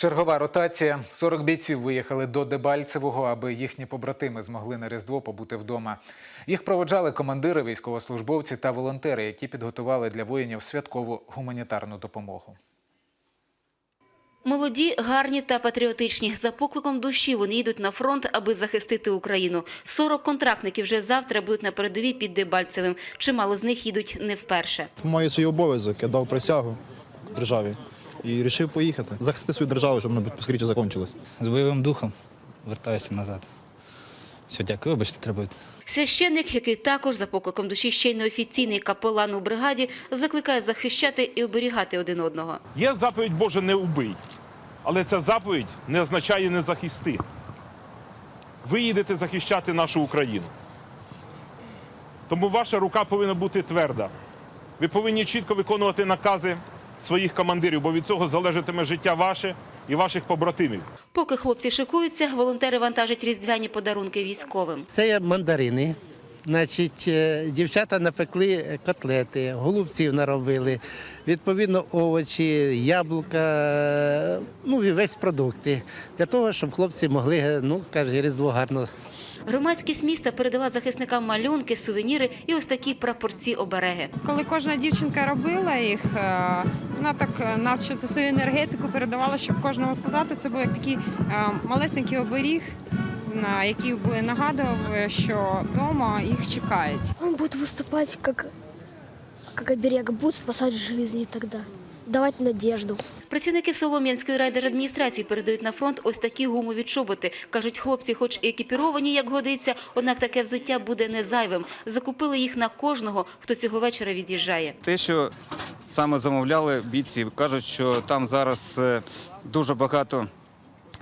Чергова ротація. 40 бійців виїхали до Дебальцевого, аби їхні побратими змогли на Різдво побути вдома. Їх проводжали командири, військовослужбовці та волонтери, які підготували для воїнів святкову гуманітарну допомогу. Молоді, гарні та патріотичні. За покликом душі вони йдуть на фронт, аби захистити Україну. 40 контрактників вже завтра будуть на передовій під Дебальцевим. Чимало з них їдуть не вперше. Маю свій обов'язок, я дав присягу державі і вирішив поїхати. Захистити свою державу, щоб вона поскоріше закінчилась. з бойовим духом вертаюся назад. Все, дякую, вибачте, треба. Священник, який також за покликом душі ще й неофіційний капелан у бригаді, закликає захищати і оберігати один одного. Є заповідь Божа не убий. Але ця заповідь не означає не захисти. Ви їдете захищати нашу Україну. Тому ваша рука повинна бути тверда. Ви повинні чітко виконувати накази своїх командирів, бо від цього залежатиме життя ваше і ваших побратимів. Поки хлопці шикуються, волонтери вантажать різдвяні подарунки військовим. Це є мандарини. Значить, е, дівчата напекли котлети, голубців наробили, відповідно, овочі, яблука, е, ну і весь продукти. Для того, щоб хлопці могли, ну, каже, різдво гарно Громадськість міста передала захисникам малюнки, сувеніри і ось такі прапорці-обереги. Коли кожна дівчинка робила їх, е, вона так е, навчити свою енергетику передавала, щоб кожному солдату це був як такий е, малесенький оберіг, на який би нагадував, що вдома їх чекають. Він буде виступати как, как оберег, будет спасать жизни тогда, давать надежду. Працівники Солом'янської райдержадміністрації передають на фронт ось такі гумові чоботи. Кажуть, хлопці хоч і екіпіровані, як годиться, однак таке взуття буде не зайвим. Закупили їх на кожного, хто цього вечора від'їжджає. Те, що саме замовляли бійці, кажуть, що там зараз е, дуже багато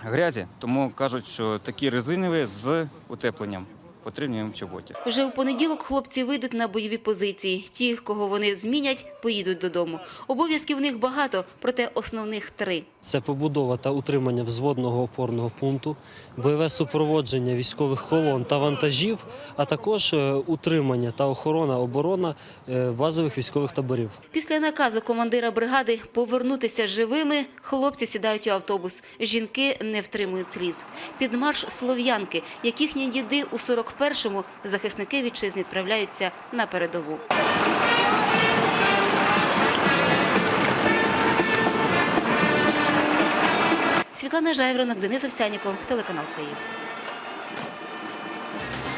грязі, тому кажуть, що такі резинові з утепленням потрібні їм чоботі. Вже у понеділок хлопці вийдуть на бойові позиції. Ті, кого вони змінять, поїдуть додому. Обов'язків в них багато, проте основних три. Це побудова та утримання взводного опорного пункту, бойове супроводження військових колон та вантажів, а також е, утримання та охорона оборона е, базових військових таборів. Після наказу командира бригади повернутися живими, хлопці сідають у автобус. Жінки не втримують сліз. Під марш слов'янки, як їхні діди у 41-му захисники вітчизни відправляються на передову. Світлана Жайворонок, Денис Овсяніков, телеканал Київ.